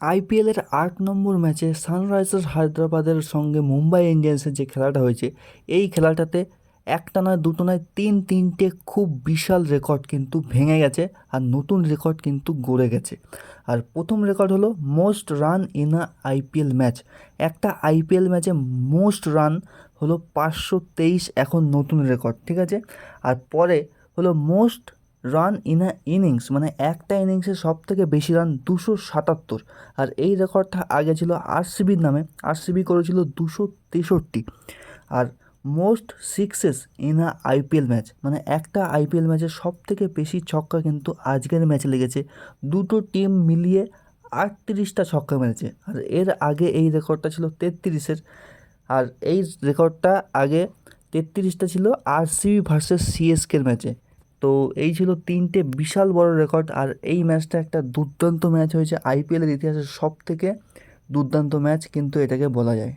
আইপিএলের আট নম্বর ম্যাচে সানরাইজার্স হায়দ্রাবাদের সঙ্গে মুম্বাই ইন্ডিয়ান্সের যে খেলাটা হয়েছে, এই খেলাটাতে একটা নয়, দুটো নয়, তিন তিনটে খুব বিশাল রেকর্ড কিন্তু ভেঙে গেছে আর নতুন রেকর্ড কিন্তু গড়ে গেছে। আর প্রথম রেকর্ড হলো most run in a IPL match. একটা আইপিএল ম্যাচে মোস্ট রান হলো পাঁচশো তেইশ এখন নতুন রেকর্ড, ঠিক আছে? আর পরে হলো most run in a innings মানে একটা ইনিংসে সব থেকে বেশি রান দুশো সাতাত্তর। আর এই রেকর্ডটা আগে ছিল আরসিবির নামে, আরসিবি করেছিল দুশো তেষট্টি। আর most sixes in a IPL match মানে একটা আইপিএল ম্যাচে সব থেকে বেশি ছক্কা কিন্তু আজকের ম্যাচে লেগেছে। দুটো টিম মিলিয়ে আটত্রিশটা ছক্কা মেরেছে। আর এর আগে এই রেকর্ডটা ছিল তেত্রিশের। আর এই রেকর্ডটা আগে তেত্রিশটা ছিল আরসিবি ভার্সেস সিএসকের ম্যাচে তো এই ছিল তিনটে বিশাল বড় রেকর্ড আর এই ম্যাচটা একটা দুর্দান্ত ম্যাচ হয়েছে। আইপিএলের ইতিহাসের সব থেকে দুর্দান্ত ম্যাচ কিন্তু এটাকে বলা যায়।